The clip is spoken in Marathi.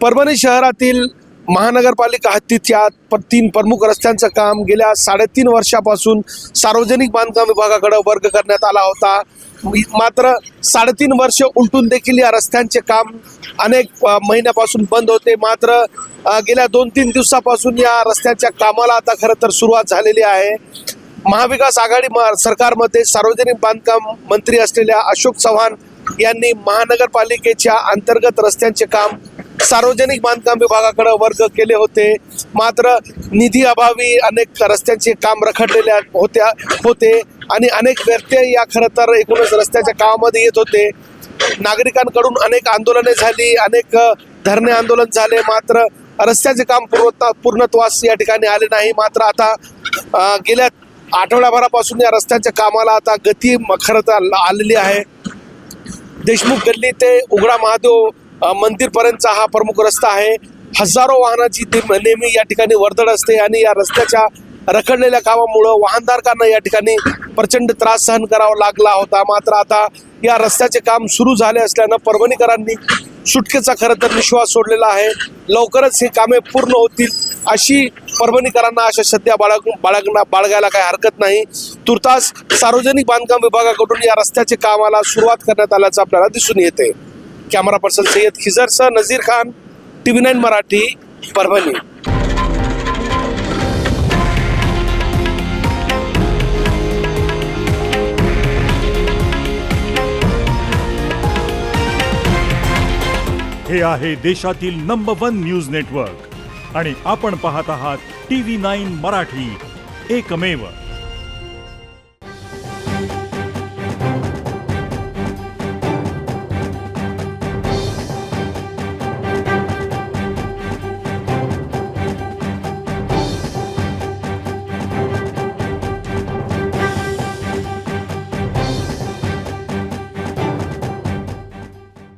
परभणी शहरातील महानगरपालिका हद्दीच्या प- तीन प्रमुख रस्त्यांचं काम गेल्या साडेतीन वर्षापासून सार्वजनिक बांधकाम विभागाकडे वर्ग करण्यात आला होता. मात्र साडेतीन वर्ष उलटून देखील या रस्त्यांचे काम अनेक महिन्यापासून बंद होते. मात्र गेल्या दोन तीन दिवसापासून या रस्त्याच्या कामाला आता खरं तर सुरुवात झालेली आहे. महाविकास आघाडी सरकारमध्ये सार्वजनिक बांधकाम मंत्री असलेल्या अशोक चव्हाण यांनी महानगरपालिकेच्या अंतर्गत रस्त्यांचे काम सार्वजनिक बांधकाम विभागाकडे वर्ग केले होते. मात्र निधी अभावी अनेक रस्त्यांचे काम रखडलेल्या होत्या होते आणि अनेक व्यत्यय या खरं तर एकूणच रस्त्याच्या कामामध्ये येत होते. नागरिकांकडून अनेक आंदोलने झाली अनेक धरणे आंदोलन झाले. मात्र रस्त्याचे काम पूर्वता पूर्णत्वास या ठिकाणी आले नाही. मात्र आता गेल्या आठवड्याभरापासून या रस्त्याच्या कामाला आता गती म- खरं तर आलेली आहे. देशमुख गल्ली ते उघडा महादेव मंदिरपर्यंतचा हा प्रमुख रस्ता आहे. हजारो वाहनाची नेहमी या ठिकाणी वर्दळ असते आणि या रस्त्याच्या रखडलेल्या कामामुळं वाहनधारकांना या ठिकाणी प्रचंड त्रास सहन करावा लागला होता. मात्र आता या रस्त्याचे काम सुरू झाले असल्यानं परभणीकरांनी सुटकेचा खरं तर विश्वास सोडलेला आहे. लवकरच ही कामे पूर्ण होतील अशी परभणीकरांना अशा सध्या बाळग बाळगणा बाळगायला काही हरकत नाही. तुर्तास सार्वजनिक बांधकाम विभागाकडून या रस्त्याचे कामाला सुरुवात करण्यात आल्याचं आपल्याला दिसून येते. Camera person Sayyad खिजरसह Nazir Khan T V nine Marathi Parbhani. हे आहे देशातील नंबर वन न्यूज नेटवर्क आणि आपण पाहत आहात टी व्ही नाईन मराठी. एकमेव.